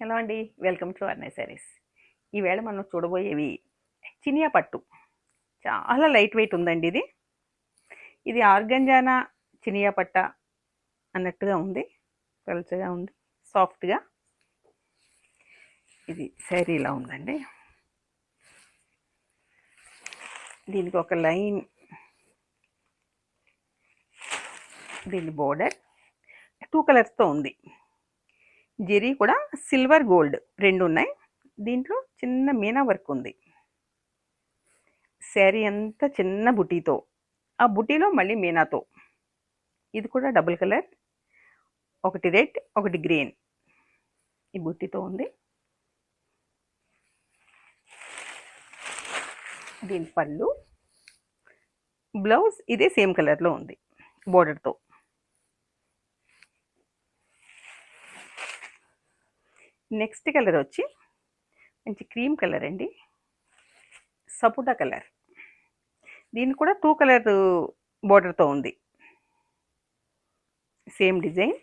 Hello అండి welcome to అర్నే saris. ఈవేళ మనం చూడబోయేవి చినియా పట్టు. చాలా లైట్ వెయిట్ ఉందండి ఇది. ఇది ఆర్గంజానా చినియా పట్ట అన్నట్టుగా ఉంది పలుచగా ఉంది సాఫ్ట్గా. ఇది శారీ ఇలా ఉందండి. దీనికి ఒక లైన్ దీని బోర్డర్ టూ కలర్స్తో ఉంది. జెరీ కూడా సిల్వర్ గోల్డ్ రెండు ఉన్నాయి దీంట్లో చిన్న మీనా వర్క్ ఉంది. శారీ అంతా చిన్న బుటీతో ఆ బుటీలో మళ్ళీ మీనాతో. ఇది కూడా డబుల్ కలర్ ఒకటి రెడ్ ఒకటి గ్రీన్. ఈ బుట్టితో ఉంది. దీని పళ్ళు బ్లౌజ్ ఇదే సేమ్ కలర్లో ఉంది బోర్డర్తో. నెక్స్ట్ కలర్ వచ్చి మంచి క్రీమ్ కలర్ అండి. సపోటా కలర్. దీని కూడా టూ కలర్ బోర్డర్తో ఉంది. Same design.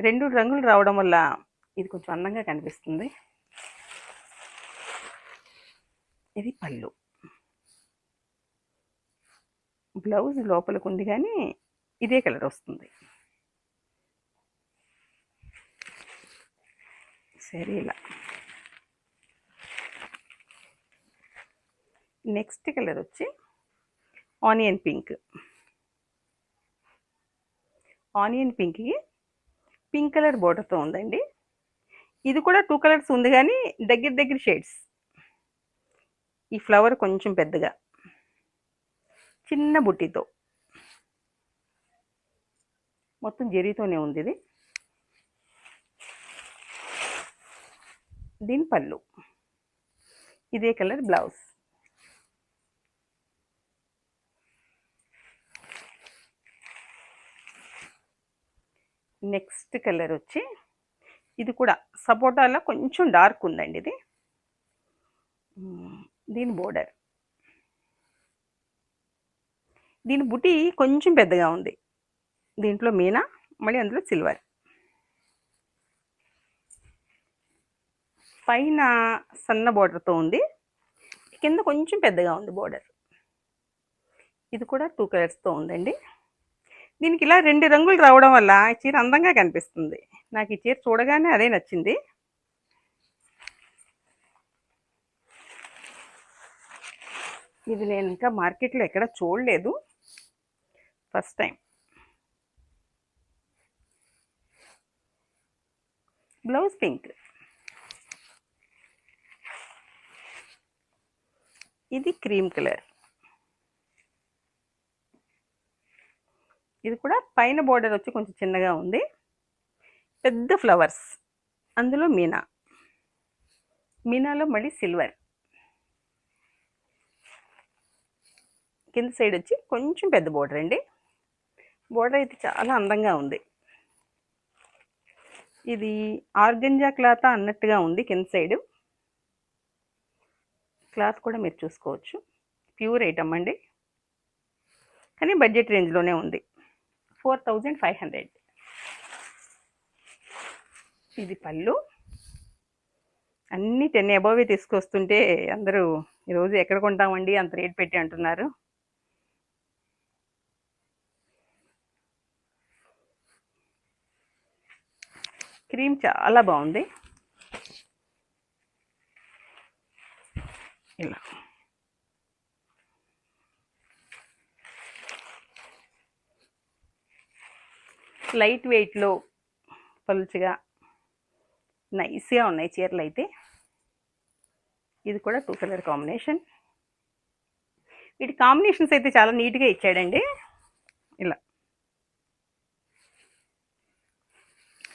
రెండు రంగులు రావడం వల్ల ఇది కొంచెం అందంగా కనిపిస్తుంది. ఇది పళ్ళు. బ్లౌజ్ లోపలికి ఉంది కానీ ఇదే కలర్ వస్తుంది. సరే ఇలా నెక్స్ట్ కలర్ వచ్చి ఆనియన్ పింక్ ఆనియన్ పింక్కి పింక్ కలర్ బోర్డర్తో ఉందండి. ఇది కూడా టూ కలర్స్ ఉంది కానీ దగ్గర దగ్గర షేడ్స్ ఈ ఫ్లవర్ కొంచెం పెద్దగా. చిన్న బుట్టితో. మొత్తం జరీతోనే ఉంది ఇది. దీని పళ్ళు. ఇదే కలర్ బ్లౌజ్. నెక్స్ట్ కలర్ వచ్చి ఇది కూడా సపోటాలో కొంచెం డార్క్ ఉందండి ఇది. దీని బోర్డర్. దీని బుటి కొంచెం పెద్దగా ఉంది. దీంట్లో మీనా మళ్ళీ అందులో సిల్వర్. పైన సన్న బోర్డర్తో ఉంది. కింద కొంచెం పెద్దగా ఉంది బోర్డర్ ఇది కూడా టూ కలర్స్తో ఉందండి. దీనికి ఇలా రెండు రంగులు రావడం వల్ల ఈ చీర అందంగా కనిపిస్తుంది. నాకు ఈ చీర చూడగానే అదే నచ్చింది. ఇది నేను ఇంకా మార్కెట్లో ఎక్కడ చూడలేదు. ఫస్ట్ టైం బ్లౌజ్ పింక్ ఇది క్రీమ్ కలర్. ఇది కూడా పైన బోర్డర్ వచ్చి కొంచెం చిన్నగా ఉంది. పెద్ద ఫ్లవర్స్ అందులో మీనా. మీనాలో మళ్ళీ సిల్వర్ కింద సైడ్ వచ్చి కొంచెం పెద్ద బోర్డర్ అండి. బోర్డర్ అయితే చాలా అందంగా ఉంది. ఇది ఆర్గంజా క్లాత్ అన్నట్టుగా ఉంది కింద సైడ్ క్లాత్ కూడా మీరు చూసుకోవచ్చు. ప్యూర్ ఐటమ్ అండి. కానీ బడ్జెట్ రేంజ్లోనే ఉంది. Four thousand five hundred. ఇది పళ్ళు. అన్నీ టెన్ అబోవే తీసుకొస్తుంటే అందరూ ఈరోజు ఎక్కడ కొంటామండి అంత రేట్ పెట్టి అంటున్నారు. క్రీమ్ చాలా బాగుంది. ఇలా. లైట్ వెయిట్లో పలుచగా నైస్గా ఉన్నాయి చీరలు అయితే. ఇది కూడా టూ కలర్ కాంబినేషన్ వీటి కాంబినేషన్స్ అయితే చాలా నీట్గా ఇచ్చాడండి. ఇలా.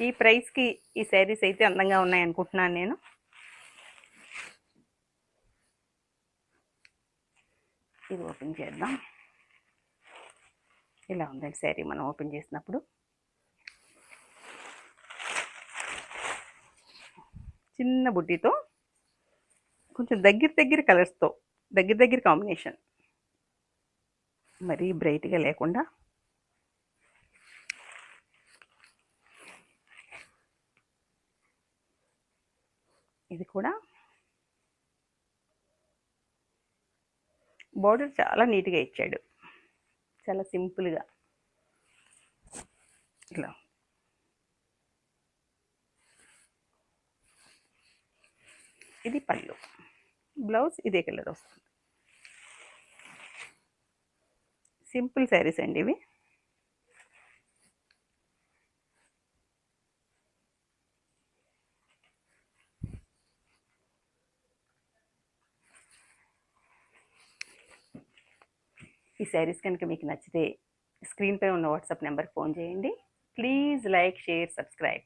ఈ ప్రైస్కి ఈ శారీస్ అయితే అందంగా ఉన్నాయి అనుకుంటున్నాను నేను. ఇది ఓపెన్ చేద్దాం. ఇలా ఉందండి శారీ మనం ఓపెన్ చేసినప్పుడు. చిన్న బుడ్డితో కొంచెం దగ్గర దగ్గర కలర్స్తో దగ్గర దగ్గర కాంబినేషన్. మరీ బ్రైట్గా లేకుండా. ఇది కూడా బోర్డర్ చాలా నీట్గా ఇచ్చాడు. చాలా సింపుల్గా. ఇలా. ఇది పళ్ళు. బ్లౌజ్ ఇదే కలర్ వస్తుంది. సింపుల్ శారీస్ అండి ఇవి. ఈ శారీస్ కనుక మీకు నచ్చితే స్క్రీన్పై ఉన్న వాట్సాప్ నెంబర్కి ఫోన్ చేయండి. Please like share subscribe